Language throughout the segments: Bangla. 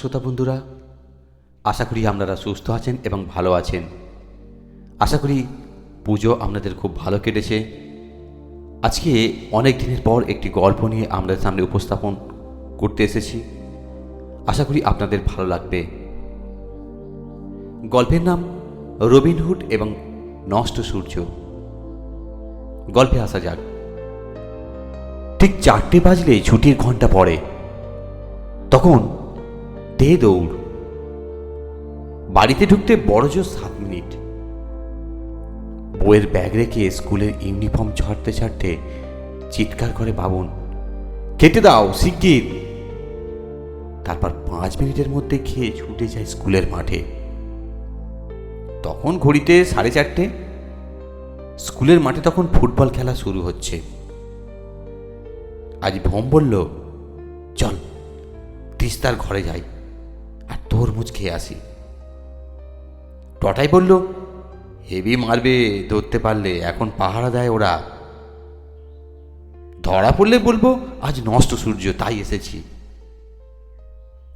শ্রোতা বন্ধুরা, আশা করি আপনারা সুস্থ আছেন এবং ভালো আছেন। আশা করি পুজো আপনাদের খুব ভালো কেটেছে। আজকে অনেক দিনের পর একটি গল্প নিয়ে আপনাদের সামনে উপস্থাপন করতে এসেছি। আশা করি আপনাদের ভালো লাগবে। গল্পের নাম রবিনহুড এবং নষ্ট সূর্য। গল্পে আসা যাক। ঠিক চারটে বাজলে ছুটির ঘণ্টা পড়ে। তখন দে দৌড়। বাড়িতে ঢুকতে বড় জোর সাত মিনিট। বইয়ের ব্যাগ রেখে স্কুলের ইউনিফর্ম ছাড়তে ছাড়তে চিৎকার করে বাবুন, খেতে দাও, শিগগির। তারপর পাঁচ মিনিটের মধ্যে খেয়ে ছুটে যায় স্কুলের মাঠে। তখন ঘড়িতে সাড়ে চারটে। স্কুলের মাঠে তখন ফুটবল খেলা শুরু হচ্ছে। আজ ভোম বলল, চল, তিস্তার ঘরে যাই। আর তরমুজ খেয়ে আসি। টটাই বলল হেভি মারবে, ধরতে পারলে, এখন পাহারা দেয় ওরা। ধরা পড়লে বলব, আজ নষ্ট সূর্য, তাই এসেছি।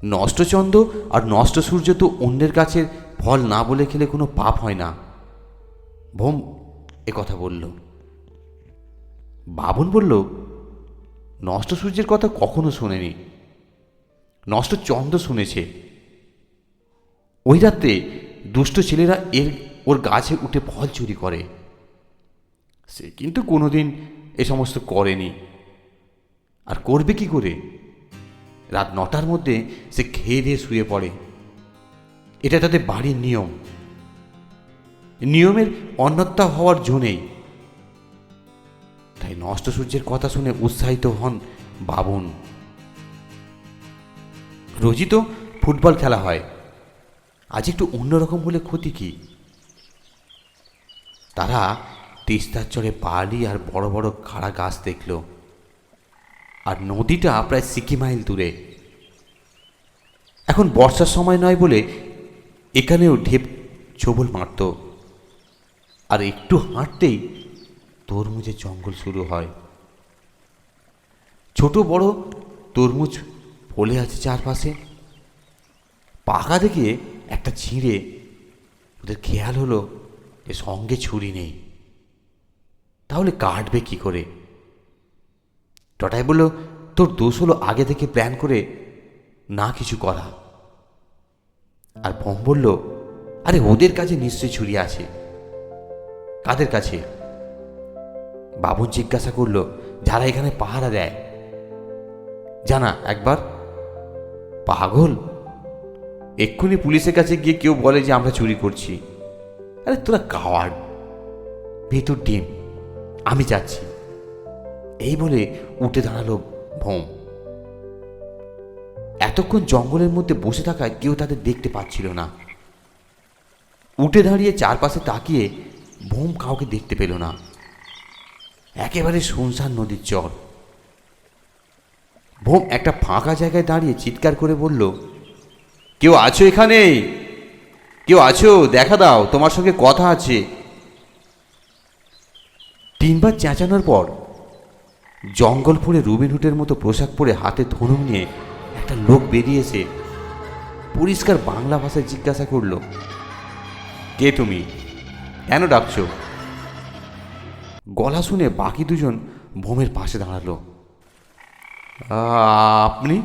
নষ্ট চন্দ্র আর নষ্ট সূর্য তো অন্যের কাছে ফল না বলে খেলে কোনো পাপ হয় না। ভোম এ কথা বলল। বাবন বলল, নষ্ট সূর্যের কথা কখনো শোনেনি। নষ্ট চন্দ্র শুনেছে। ওই রাত্রে দুষ্ট ছেলেরা এর, ওর গাছে উঠে ফল চুরি করে। সে কিন্তু কোনোদিন এ সমস্ত করেনি। আর করবে কি করে? রাত নটার মধ্যে সে খেয়ে দিয়ে শুয়ে পড়ে। এটা তাদের বাড়ির নিয়ম। নিয়মের অন্যত্তা হওয়ার জন্যেই তাই নষ্ট সূর্যের কথা শুনে উৎসাহিত হন বাবন। রোজিত ফুটবল খেলা হয়। আজ একটু অন্যরকম হলে ক্ষতি কি? তারা তিস্তার চরে বালি আর বড় বড় খাড়া গাছ দেখল। আর নদীটা প্রায় সিকি মাইল দূরে। এখন বর্ষার সময় নয় বলে এখানেও ঢেপ ছবল মারত। আর একটু হাঁটতেই তরমুজের জঙ্গল শুরু হয়। ছোট বড় তরমুজ ফলে আছে চারপাশে। পাকা দেখে একটা ছিঁড়ে ওদের খেয়াল হলো যে সঙ্গে ছুরি নেই। তাহলে কাটবে কি করে? টটাই বলল, তোর দোষ হলো আগে থেকে প্ল্যান করে না কিছু করা। আর বোম বলল, আরে, ওদের কাছে নিশ্চয়ই ছুরি আছে। কাদের কাছে? বাবুন জিজ্ঞাসা করল, যারা এখানে পাহারা দেয়? জানা, একবার। পাগল? এক্ষুনি পুলিশের কাছে গিয়ে কেউ বলে যে আমরা চুরি করছি। আরে তোরা কাওয়ার্ড ভেতর ডিম। আমি যাচ্ছি। এই বলে উঠে দাঁড়াল ভোম। এতক্ষণ জঙ্গলের মধ্যে বসে থাকায় কেউ তাদের দেখতে পাচ্ছিল না। উঠে দাঁড়িয়ে চারপাশে তাকিয়ে ভোম কাউকে দেখতে পেল না। একেবারে শুনশান নদীর চর। ভোম একটা ফাঁকা জায়গায় দাঁড়িয়ে চিৎকার করে বলল কেউ আছো এখানে? কেউ আছো? দেখা দাও, তোমার সঙ্গে কথা আছে। তিনবার চেঁচানোর পর জঙ্গল ফুঁড়ে রুবিনহুটের মতো পোশাক পরে হাতে ধনুক নিয়ে একটা লোক বেরিয়েছে পরিষ্কার বাংলা ভাষায় জিজ্ঞাসা করল, কে তুমি? কেন ডাকছো? গলা শুনে বাকি দুজন ভোমের পাশে দাঁড়াল। আপনি?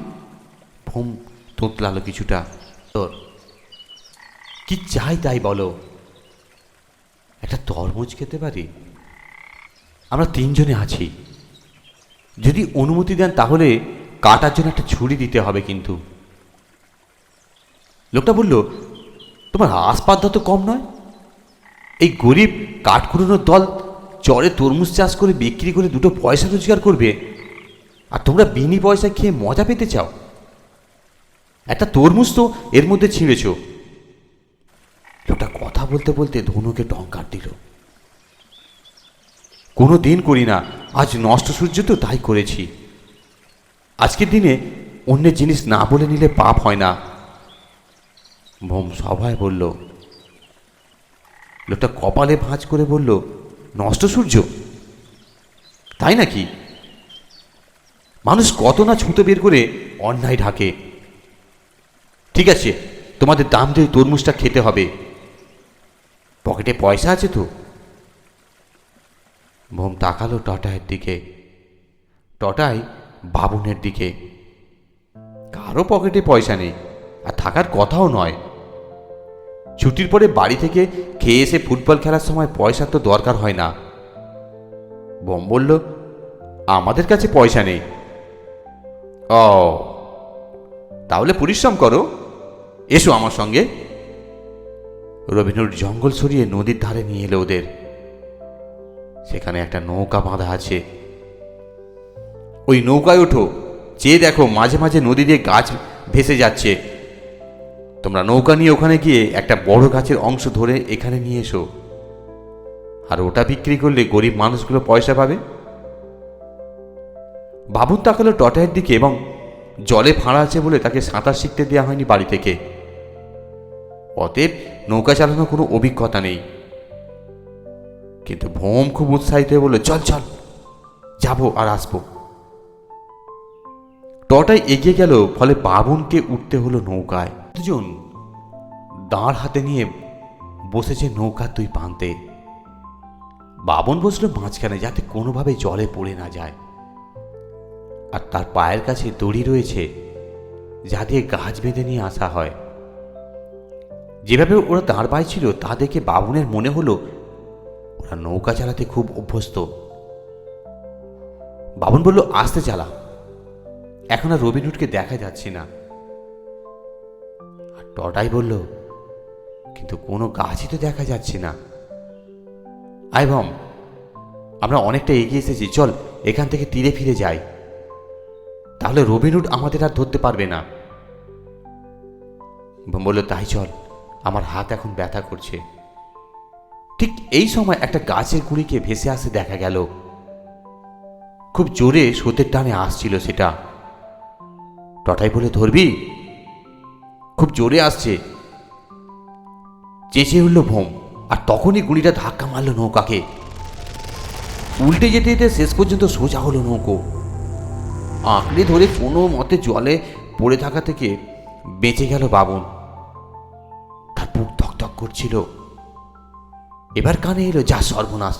ভোম তোতলালো কিছুটা। তোর। কি চাই তাই বলো। একটা তরমুজ খেতে পারি? আমরা তিনজনে আছি। যদি অনুমতি দেন তাহলে কাটার জন্য একটা ছুরি দিতে হবে কিন্তু। লোকটা বলল, তোমার আসপাদ্দা তো কম নয়। এই গরিব কাঠকুড়োনোর দল চরে তরমুজ চাষ করে বিক্রি করে দুটো পয়সা রোজগার করবে। আর তোমরা বিনি পয়সা খেয়ে মজা পেতে চাও। একটা তরমুজ তো এর মধ্যে ছিঁড়েছ। লোকটা কথা বলতে বলতে ধনুকে টঙ্কার দিল। কোনো দিন করি না, আজ নষ্ট সূর্য তো তাই করেছি। আজকের দিনে অন্যের জিনিস না বলে নিলে পাপ হয় না। ভোম সভায় বলল, লোকটা কপালে ভাঁজ করে বলল, নষ্ট সূর্য? তাই নাকি? মানুষ কত না ছুতো বের করে অন্যায় ঢাকে। ঠিক আছে, তোমাদের দাম দিয়ে তরমুজটা খেতে হবে। পকেটে পয়সা আছে তো। মোম তাকালো টটায়ের দিকে। টটাই বাবুনের দিকে। কারও পকেটে পয়সা নেই, আর থাকার কথাও নয়। ছুটির পরে বাড়ি থেকে খেয়ে এসে ফুটবল খেলার সময় পয়সার তো দরকার হয় না। বোম বলল, আমাদের কাছে পয়সা নেই। ও, তাহলে পরিশ্রম করো। এসো আমার সঙ্গে। রবীন্দ্র জঙ্গল সরিয়ে নদীর ধারে নিয়ে এলো ওদের। সেখানে একটা নৌকা বাঁধা আছে। ওই নৌকায় ওঠো। চেয়ে দেখো মাঝে মাঝে নদী দিয়ে গাছ ভেসে যাচ্ছে। তোমরা নৌকা নিয়ে ওখানে গিয়ে একটা বড় গাছের অংশ ধরে এখানে নিয়ে এসো। আর ওটা বিক্রি করলে গরিব মানুষগুলো পয়সা পাবে। বাবুন তাকালো টটায়ের দিকে এবং জলে ফাঁড়া আছে বলে তাকে সাঁতার শিখতে দেওয়া হয়নি বাড়ি থেকে। অতএব নৌকা চালানোর কোনো অভিজ্ঞতা নেই। কিন্তু ভোম খুব উৎসাহিত হয়ে বলল, চল চল, যাব আর আসব। টটাই এগিয়ে গেল, ফলে বাবুনকে উঠতে হলো নৌকায়। দুজন দাঁড় হাতে নিয়ে বসেছে নৌকা তুই প্রান্তে। বাবন বসল মাঝখানে, যাতে কোনোভাবে জলে পড়ে না যায়। আর তার পায়ের কাছে দড়ি রয়েছে, যা দিয়ে গাছ বেঁধে নিয়ে আসা হয়। যেভাবে ওরা দাঁড় পাইছিল, তা দেখে বাবুনের মনে হলো, ওরা নৌকা চালাতে খুব অভ্যস্ত। বাবন বলল, আস্তে চালা। এখন আর রবিন রবিনুটকে দেখা যাচ্ছে না। আর টটাই বলল, কিন্তু কোনো গাছই তো দেখা যাচ্ছে না। আই বম, আমরা অনেকটা এগিয়ে এসেছি, চল, এখান থেকে তীরে ফিরে যাই। তাহলে রবিন রবিনুট আমাদের আর ধরতে পারবে না। বলল, তাই চল। আমার হাত এখন ব্যথা করছে। ঠিক এই সময় একটা গাছের গুঁড়িকে ভেসে আসতে দেখা গেল। খুব জোরে স্রোতের টানে আসছিল সেটা। টটাই বলে, ধরবি? খুব জোরে আসছে। চেঁচে উঠল ভোম আর তখনই গুলিটা ধাক্কা মারল নৌকাকে। উল্টে যেতে যেতে শেষ পর্যন্ত সোজা হলো নৌকো। আঁকড়ে ধরে কোনো মতে জলে পড়ে থাকা থেকে বেঁচে গেল বাবন করছিল। এবার কানে এলো যা সর্বনাশ।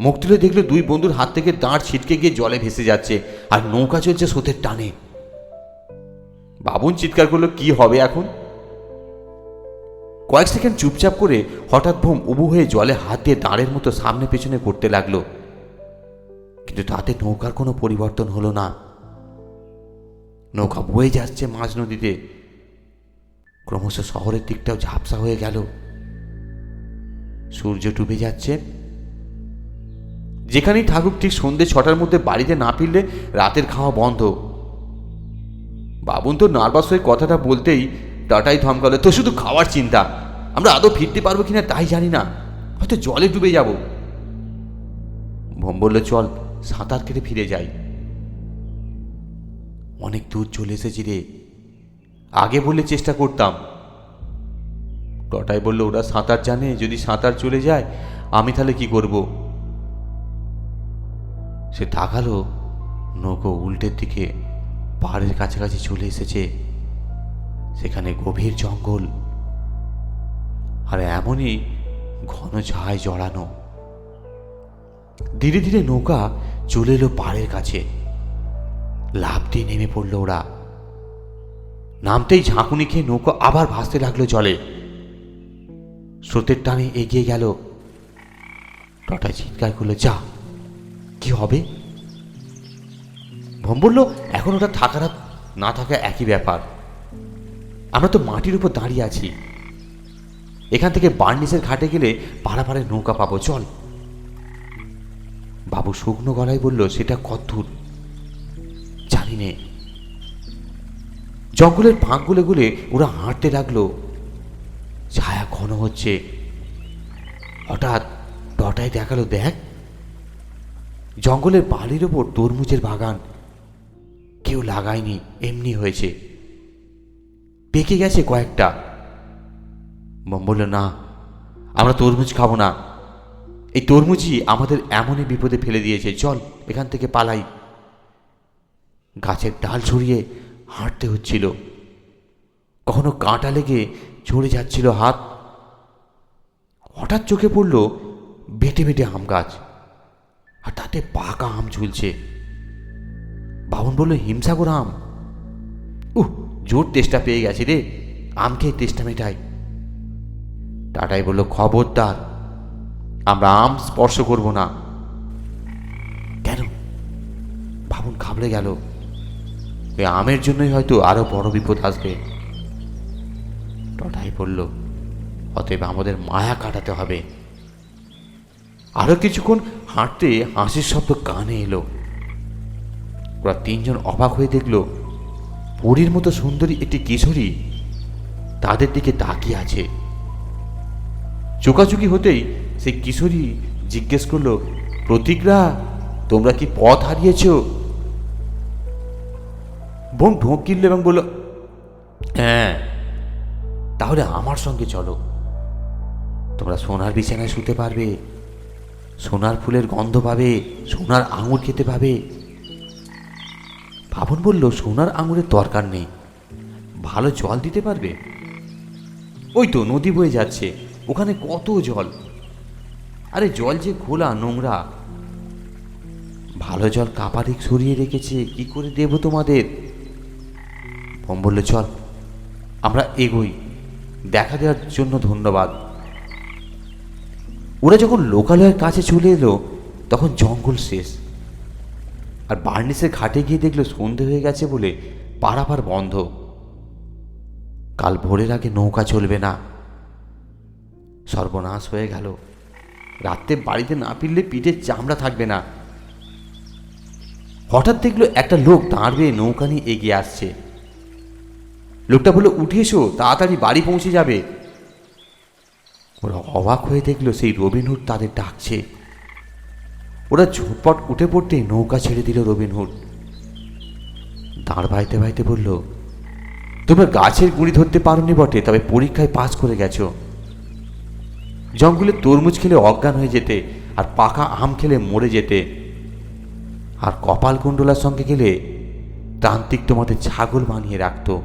মুখ তুলে দেখল দুই বন্ধুর হাত থেকে দাঁড় ছিটকে গিয়ে জলে ভেসে যাচ্ছে আর নৌকা চলছে স্রোতের টানে। বাবুন চিৎকার করল, কি হবে এখন? কয়েক সেকেন্ড চুপচাপ করে হঠাৎ ভোম উবু হয়ে জলে হাত দিয়ে দাঁড়ের মতো সামনে পেছনে করতে লাগল। কিন্তু তাতে নৌকার কোনো পরিবর্তন হলো না। নৌকা বয়ে যাচ্ছে মাঝ নদীতে। ক্রমশ শহরের দিকটাও ঝাপসা হয়ে গেল। সূর্য ডুবে যাচ্ছে। যেখানেই থাকুক ঠিক সন্ধ্যে ছটার মধ্যে বাড়িতে না ফিরলে রাতের খাওয়া বন্ধ। বাবুন তো নার্ভাস হয়ে কথাটা বলতেই টাটাই ধমকালো, তো শুধু খাওয়ার চিন্তা, আমরা আদৌ ফিরতে পারব কিনা তাই জানি না, হয়তো জলে ডুবে যাব। ভম বলল, চল, সাঁতার কেটে ফিরে যাই। অনেক দূর চলে এসেছি রে আগে বললে চেষ্টা করতাম। টটাই বলল, ওরা সাঁতার জানে, যদি সাঁতার চলে যায়, আমি তাহলে কি করব? সে তাকালো, নৌকো উল্টের দিকে, পাহাড়ের কাছাকাছি চলে এসেছে। সেখানে গভীর জঙ্গল। আর এমনই ঘন ছায় জড়ানো। ধীরে ধীরে নৌকা চলে এলো পাড়ের কাছে। লাভ দিয়ে নেমে পড়ল ওরা। নামতেই ঝাঁকুনি খেয়ে নৌকা আবার ভাসতে লাগল জলে। স্রোতের টানে এগিয়ে গেল। টটায় চিৎকার করল, যা, কি হবে? ভম বলল, এখন ওটা থাকার না না থাকা একই ব্যাপার। আমরা তো মাটির উপর দাঁড়িয়ে আছি। এখান থেকে বার্নিসের ঘাটে গেলে পাড়াপাড়ে নৌকা পাবো, চল। বাবু শুকনো গলায় বলল, সেটা কত দূর জানি নে জঙ্গলের ফাঁক গুলে গুলে ওরা হাঁটতে লাগল। ছায়া ঘন হচ্ছে। হঠাৎ টটায় দেখাল, দেখ। জঙ্গলের বালির ওপর তরমুজের বাগান। কেউ লাগায়নি, এমনি হয়েছে। পেকে গেছে কয়েকটা। বম বলল, না, আমরা তরমুজ খাব না। এই তরমুজই আমাদের এমনই বিপদে ফেলে দিয়েছে। চল, এখান থেকে পালাই। গাছের ডাল ছড়িয়ে হাঁটতে হচ্ছিল। কখনো কাঁটা লেগে চড়ে যাচ্ছিল হাত। হঠাৎ চোখে পড়ল বেটে বেটে আম গাছ, আর তাতে পাকা আম ঝুলছে। বাবন বলল, হিমসাগর আম? উহ, জোর তেষ্টা পেয়ে গেছে রে, আম খেয়ে তেষ্টা মেটাই। টাটাই বলল, খবরদার, আমরা আম স্পর্শ করব না। কেন? ভাবুন ঘাবড়ে গেল। ওই আমের জন্যই হয়তো আরও বড় বিপদ আসবে। টটাই বলল, অতএব আমাদের মায়া কাটাতে হবে। আরও কিছুক্ষণ হাঁটতে হাসির শব্দ কানে এলো। ওরা তিনজন অবাক হয়ে দেখল, পরীর মতো সুন্দরী একটি কিশোরী তাদের দিকে তাকিয়ে আছে। চোকাচুকি হতেই সেই কিশোরী জিজ্ঞেস করল, প্রতিজ্ঞা, তোমরা কি পথ হারিয়েছ? বোন ঢোঁক কিনল এবং বলল হ্যাঁ তাহলে আমার সঙ্গে চলো। তোমরা সোনার বিছানায় শুতে পারবে, সোনার ফুলের গন্ধ পাবে, সোনার আঙুর খেতে পাবে। ভাবন বলল, সোনার আঙুরের দরকার নেই, ভালো জল দিতে পারবে? ওই তো নদী বয়ে যাচ্ছে, ওখানে কত জল। আরে জল যে খোলা নোংরা। ভালো জল কাপারিক সরিয়ে রেখেছে, কি করে দেব তোমাদের? বোম বলল চল। আমরা এগোই। দেখা দেওয়ার জন্য ধন্যবাদ। ওরা যখন লোকালয়ের কাছে চলে এলো, তখন জঙ্গল শেষ। আর বার্নিসের ঘাটে গিয়ে দেখল সন্ধে হয়ে গেছে বলে পারাপার বন্ধ। কাল ভোরের আগে নৌকা চলবে না। সর্বনাশ হয়ে গেল। রাত্রে বাড়িতে না ফিরলে পিঠে চামড়া থাকবে না। হঠাৎ দেখল একটা লোক দাঁড় বেয়ে নৌকা নিয়ে এগিয়ে আসছে। লোকটা বলল, উঠে এসো, তাড়াতাড়ি বাড়ি পৌঁছে যাবে। ওরা অবাক হয়ে দেখল, সেই রবিনহুড তাদের ডাকছে। ওরা ঝটপট উঠে পড়তে নৌকা ছেড়ে দিল রবিনহুড দাঁড় বাইতে বাইতে বলল, তোমরা গাছের গুঁড়ি ধরতে পারোনি বটে, তবে পরীক্ষায় পাস করে গেছো। জঙ্গলে তরমুজ খেলে অজ্ঞান হয়ে যেতে, আর পাকা আম খেলে মরে যেতে। আর কপাল কুণ্ডলার সঙ্গে গেলে তান্ত্রিক তোমাদের ছাগল বানিয়ে রাখতো।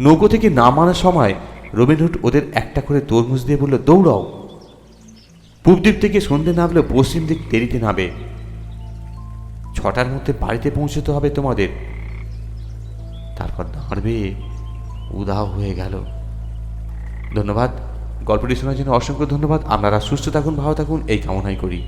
নৌকো থেকে নামানোর সময় রবিনহুড ওদের একটা করে তরমুজ দিয়ে বলল, দৌড়াও। পূব থেকে সন্ধে নামলে পশ্চিম দিক দেরিতে নামবে ছটার মধ্যে বাড়িতে পৌঁছতে হবে তোমাদের। তারপর দাঁড়বে উদাও হয়ে গেল। ধন্যবাদ। গল্পটি শোনার জন্য অসংখ্য ধন্যবাদ। আপনারা সুস্থ থাকুন, ভালো থাকুন, এই কামনাই করি।